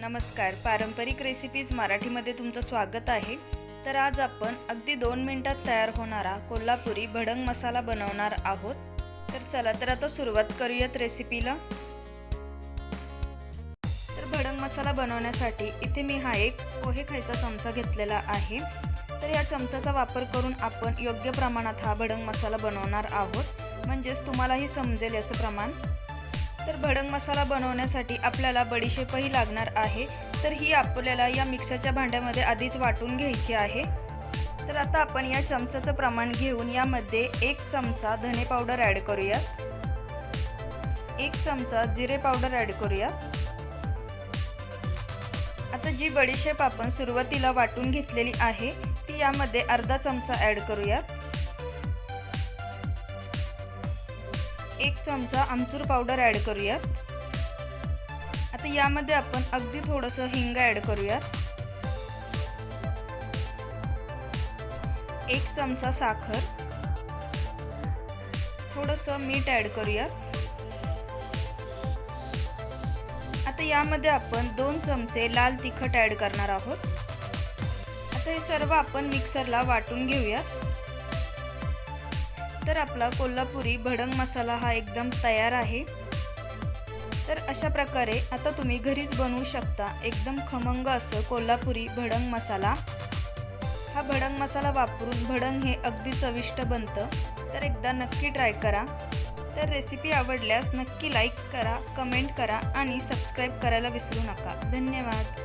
नमस्कार. पारंपरिक रेसिपीज मराठीमध्ये तुमचं स्वागत आहे. तर आज आपण अगदी दोन मिनटात तयार होणारा कोल्हापुरी भडंग मसाला बनवणार आहोत. तर चला तर आता सुरुवात करूयात रेसिपीला तर भडंग मसाला बनवण्यासाठी इथे मी हा एक पोहे खायचा चमचा घेतलेला आहे. तर या चमचाचा वापर करून आपण योग्य प्रमाणात हा भडंग मसाला बनवणार आहोत. म्हणजेच तुम्हालाही समजेल याचं प्रमाण. तर भडंग मसाला बनवण्यासाठी आपल्याला बडीशेपही लागणार आहे. तर ही आपल्याला या मिक्सरच्या भांड्यामध्ये आधीच वाटून घ्यायची आहे. तर आता आपण या चमचाचं प्रमाण घेऊन यामध्ये एक चमचा धने पावडर ॲड करूयात. एक चमचा जिरे पावडर ॲड करूया आता जी बडीशेप आपण सुरुवातीला वाटून घेतलेली आहे ती यामध्ये अर्धा चमचा ॲड करूयात. एक चमचा आमचूर पावडर ॲड करूयात. आता यामध्ये आपण अगदी थोडंसं हिंग ॲड करूयात. एक चमचा साखर. थोडंसं मीठ ॲड करूयात. आता यामध्ये आपण दोन चमचे लाल तिखट ॲड करणार आहोत. आता हे सर्व आपण मिक्सरला वाटून घेऊयात. तर आपला कोल्हापुरी भडंग मसाला हा एकदम तयार आहे. तर अशा प्रकारे आता तुम्ही घरीच बनवू शकता एकदम खमंग असं कोल्हापुरी भडंग मसाला. हा भडंग मसाला वापरून भडंग हे अगदी चविष्ट बनतं. तर एकदा नक्की ट्राय करा. तर रेसिपी आवडल्यास नक्की लाईक करा कमेंट करा आणि सबस्क्राईब करायला विसरू नका. धन्यवाद.